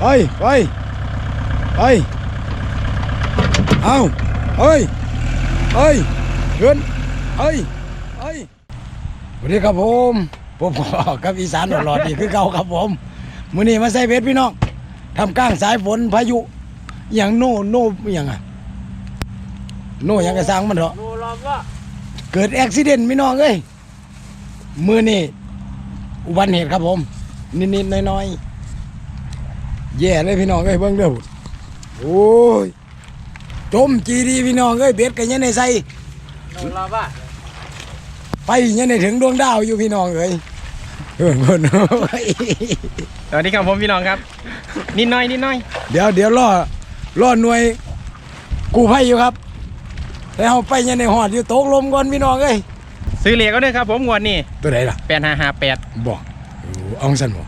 ไปไปไปเอาเฮ้ยเฮ้ยเงินเฮ้ยเฮ้ยสวัสดีครับผมผมขอกับอีสานหลอดๆนี่คือเก่าครับผมมื้อนี้มาใส่เบ็ดพี่น้องทำกลางสายฝนพายุอหย่างโน่โน่อหย่างอะโน่อหย่างกระสังมันเถอะดูรอบว่าเกิดอุบิเหตุพี่น้องเอ้ยมือนี่อุบัติเหตุครับผม นิดๆน้อยๆ แย่เลยพี่น้องเอ้ยเบิ่งเด้อโอ้ยจมจีดีพี่น้องเอ้ยเบ็ดกันยังในใส่ดูรอบว่าไปยังในถึงดวงดาวอยู่พี่น้องเอ้ยเออเพิ่นสวัสดีครับผมพี่น้องครับ นิดหน้อยนิดหน้อยเดี๋ยวเดี๋ยวรอรอหน่วยกู้ภัยอยู่ครับแล้วไปยังในหอดอยู่ตกลมก่อนพี่น้องเอ้ยซื้อเหล็กก็ได้ครับผมงวดนี้ตัวไหนล่ะแปดห้าห้าแปดบอกโอ้เอาสั่นบ่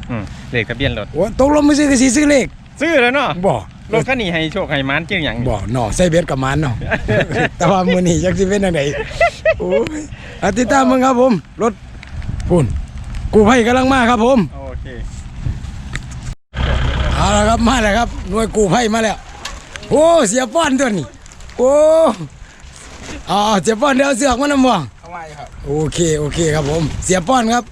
เหล็กทะเบียนรถโอ้ตกลมไม่ซื้อกระสีซื้อเลขซื้อแล้วเนาะบ่รถคันนี้ให้โชคให้หมันเกี่ยงอย่างบ่หน่อใส่เบ็ดกับมันเนาะแต่ว่ามื้อนี้จักสิเป็นจังไดโอ้ยอาติดตามมึงครับผมรถพุ่นกู้ภัยกำลังมาครับผมโอเคเอาละครับมาแล้วครับหน่วยกู้ภัยมาแล้วโอ้เสียป้อนตัวนี้โอ้อ๋อเสียป้อนเดี๋ยวเอาเสือกมานำบ่เอาไว้ครับโอเคโอเคครับผม เสียป้อนครับ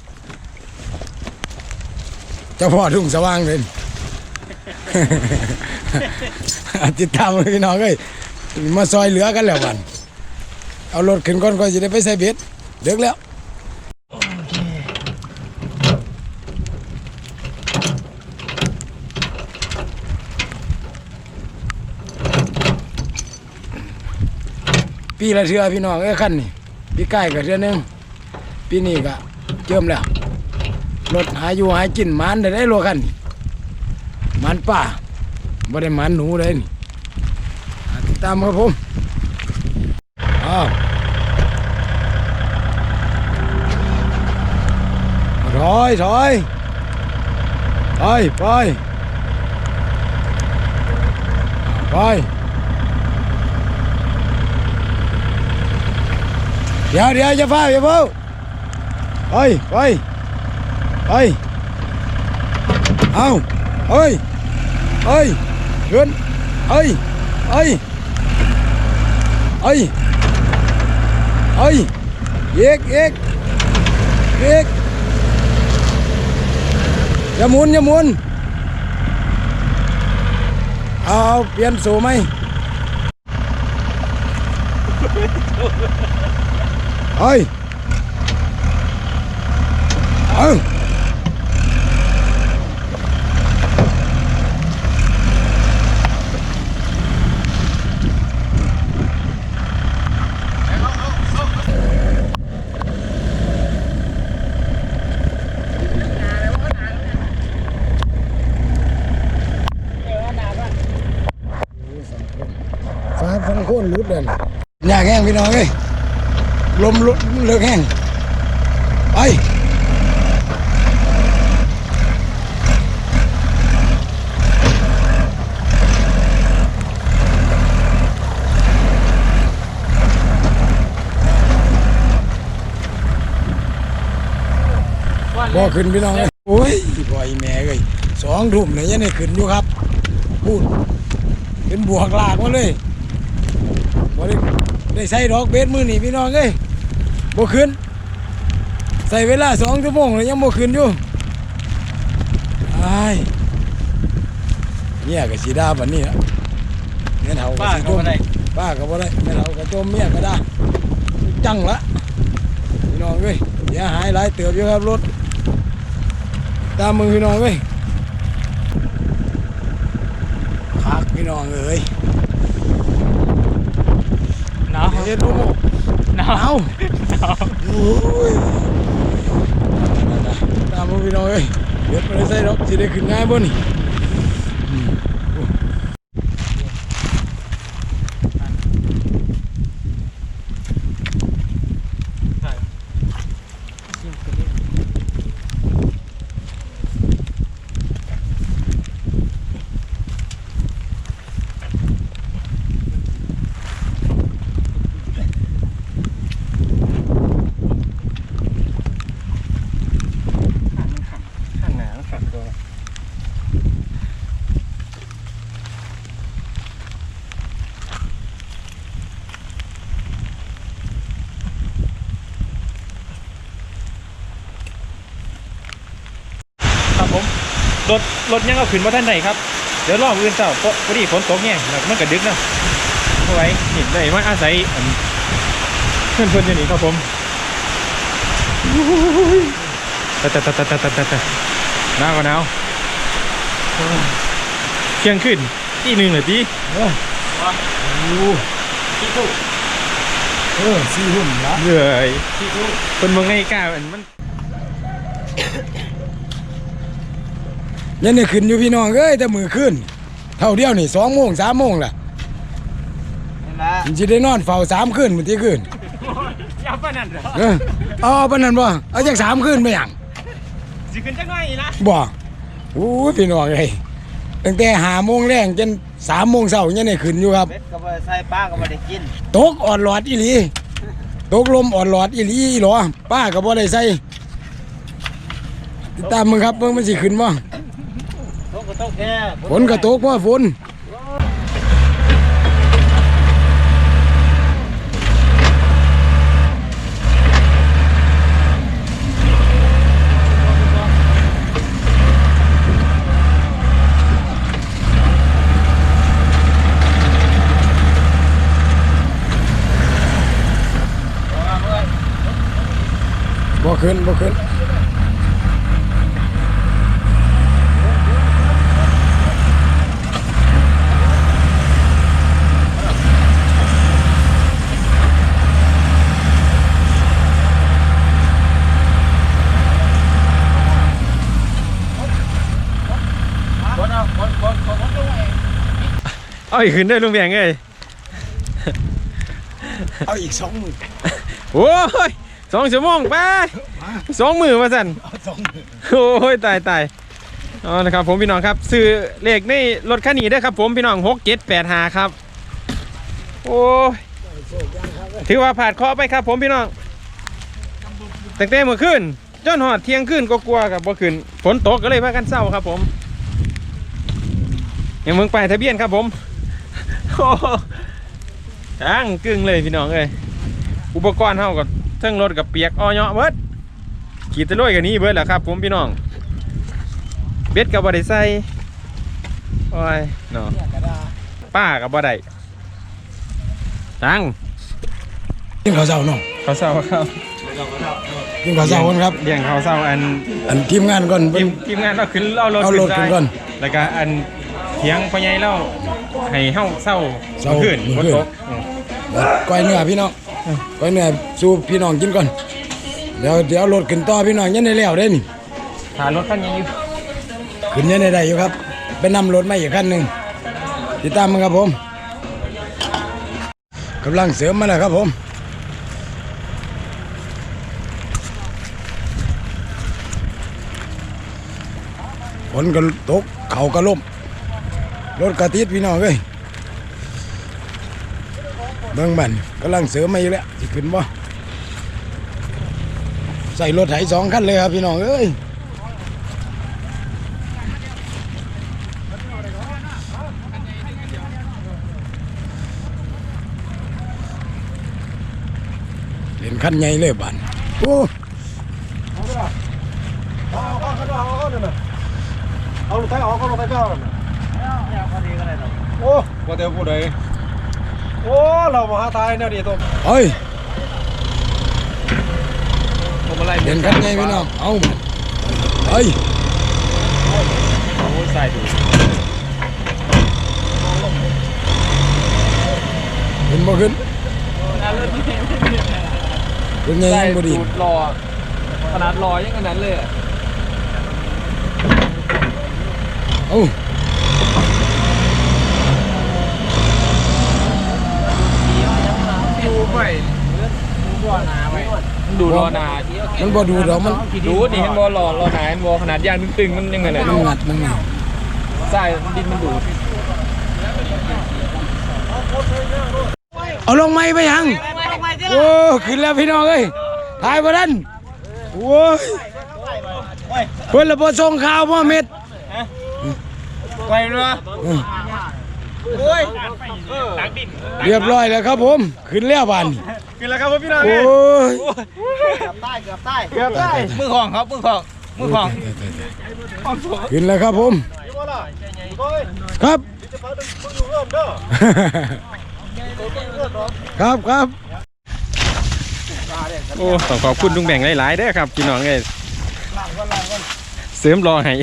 เจ้าพ่อทุ่งสว่างเลยติดตามพี่น้องเอ้ยมาซอยเหลือกันแล้ววันเอารถขึ้นก่อนก่อนจะได้ไปใส่เบ็ดเด็กแล้วปีละเทือพี่น้องเอ้ยขั้นนี่ปีใกล้กับเทือนึงปีนี้ก็เจิมแล้ว รถหาอยู่หากินมันได้ได้โลคันมันป่าบ่ได้มันหนูเลยนี่ติดตามครับผมอ้าวถอยถอยไปไปไปเดี๋ยวเดี๋ยวอย่าฟ้าอย่าเฝ้าไปไป ไปเอาเฮ้ยเฮ้ยขึ้นเฮ้ยเฮ้ยเฮ้ยเฮ้ยเอกเอกเอกอย่าหมุนอย่าหมุนเอาเปลี่ยนสูไหมเฮ้ยเอาฟั งโค่นรุดเลยอยากแห้งพี่น้องเอ้ยลมลุเลิกแห้งไปบ่ขึ้นพี่น้องเอ้ยโอ้ยบ่อยแม่เอ้ยสองทุ่มเลยยังได้ขึ้นอยู่ครับ พูดเป็นบวกหลากมาเลย บ่ได้ได้ใส่ดอกเบสมือนี่พี่น้องเอ้ยบ่ขึ้น ใส่เวลาสองชั่วโมงเลยยังบ่ขึ้นอยู่ไอ้ายเนี่ยก็สีดาบันนี้ละเนี่ยเฒ่าป้าสิก็จมบ่ได้ป้าก็บ่ได้แม่เฒ่าก็จมเมียก็ได้จังละพี่น้องเอ้ยเสียหายหลายเติบอยู่ครับรถตามมึงพี่น้องเอ้ยคักพี่น้องเอ้ยหนาว เฮ็ดลูกหนาวเอาหนาวโอ้ยตามมาพี่น้องเอ้ยเดี๋ยวไปได้ใส่ดอกสิได้ขึ้นง่ายบ่นี่ รถรถยังเอาขึ้นมาท่านไหนครับ เดี๋ยวรอบอื่นเจ้าพอดีฝนตกเนี่ยมันกระดึกนะเอาไว้เห็นได้มาอาศัยเพื่อนเพื่อนอย่างนี้ครับผมแต่แต่แต่แต่แต่แต่แต่หน้าก็หนาวเที่ยงขึ้นที่หนึ่งเลยดีอู้ที่ทุกเออสี่หุ่นละเหนื่อยที่ทุกคนเมืองไงกล้ามัน มันยันนี่ขึ้นอยู่พี่น้องเอ้ยแต่มือขึ้น เท่าเดียวนี่สองโมงสามโมงล่ะนั่นละมันจะได้นอนเฝ้าสามคืนมันที่คืนยาวปานนั้นเหรอเออเอาปานนั้นบ่เอาจากสามคืนไปหยังสิขึ้นจังหน่อยนะบ่โอ้ยพี่น้องเอ้ยตั้งแต่หาโมงแรงจนสามโมงเช้ายันนี่ขึ้นอยู่ครับเบ็ดก็บ่ได้ใส่ปลาก็บ่ได้กินตกอ่อนหลอดอีหลีตกลมอ่อนหลอดอีหลีอีหรอป้าก็บ่ได้ใส่ติดตามมึงครับเบิ่งมันสิขึ้นบ่ ตกก็ตกแค่ฝนก็ตกบ่ฝนบ่ขึ้นบ่ขึ้นฝนเอาฝนฝนฝนฝน เอาอีกขึ้นได้ลุงแบงเอ้ยเอาอีกสองมือโอ้ยสองชั่วโมงไปสองมือมาสั่นเอาสองมือโอ้ยตายตายเอาละครับผมพี่น้องครับซื้อเลขในรถคันนี้เด้อครับ ผมพี่น้องหกเจ็ดแปดหาครับ โอ้ยถือว่าผ่านเคราะห์ไปครับ ผมพี่น้องตั้งแต่เมื่อคืนจนหอดเที่ยงคืนก็กลัวกับบ่คืนฝนตกก็เลยพากันเศร้าครับ ผมยังเมืองไปายทะเบียนครับผม โอ้ตั้งกึ่งเลยพี่น้องเอ้ยอุปกรณ์เฮากับเทั้งรถกับเปียกอ้อยเนาะเบิดขี่ตะลุยกันนี้เบิดแหละครับ ผมพี่น้อง เบ็ดกับบ่ได้ใส่โอ้ยเนาะป้ากับบ่ได้ตังกินข้าวเช้าน้องเขาเศร้าครับกินข้าวเช้าก่อนครับเลี้ยงเขาเศร้าอันอันทีมงานก่อนทีเพิ่นมทีมงานเราขึ้นเอารถเอารถขึ้นก่อนแล้วก็อันเถียงพ่อใหญ่เรา ให้เฮาเศร้าเศร้าขึ้นมื้ฝอนคืนตกอืม ก้อยเนื้อพี่น้องก้อยเนื้อสู้พี่น้องกินก่อนเดี๋ยวเดี๋ยวรถขึ้นต่อพี่น้องยันได้แล้วเด้นี่ถ้ารถคันนี้อยู่ขึ้นยันได้ได้อยู่ครับไปนำรถมาอีกคันหนึงติดตามมันครับผมกำลังเสริมมาแล้วครับผมฝนก็ตกเขาก็ล่ม รถกระติดพี่น้องเอ้ยเบิ่งบันกำลังเสริมมาอยู่แล้วสิขึ้นบ่ใส่รถไถสองคันเลยครับพี่น้องเอ้ยเล่นคันใหญ่เลยบันโอ้เอาลูกไทยออกเอาลูกไทยเจ้า โอ้ว่าแต่ผู้ใดโอ้เรามาหาตายแนวนี้ตัวเอ้ยผมอะไรเล่นคันใหญ่พี่น้องเอาเอ้ยโอ้ยใส่ดูขึ้นบ่ขึ้นเป็นไงยังบ่ดีดูดรอขนาดรอยังขนาดเลยอะเอ้า ดูไปดูรอนาไปมันดูรอนา มันบ่ดูดอกมันดูนี่เห็นบอรอรอนาเห็นบอขนาดยางตึงๆมันยังไงเนี่ยมันงัดมันงัดใช่ดินมันดูดเอาลงไม้ไปยังโอ้ขึ้นแล้วพี่น้องเอ้ยถ่ายบ่ทันโอ้ยเพิ่นละบ่ส่งข่าวบ่เม็ดไปเนาะอืมโอ้ยเรียบร้อยแล้วครับผม ขึ้นแล้วบานนี้ ขึ้นแล้วครับผมพี่น้องโอ้เอ้ยยเกือบใต้เกือบใต้เกือบได้มือของครับมือของมือของขึ้นแล้วครับผมนี่บ่ล่ะโอ้ยครับจะพาดึงมึงอยู่เอื้อนเด้อเอื้อนเนาะครับครับโอ้ต้องขอบคุณลุงแบ่งหลายๆเด้อครับพี่น้องเอ้ยเสริมรอให้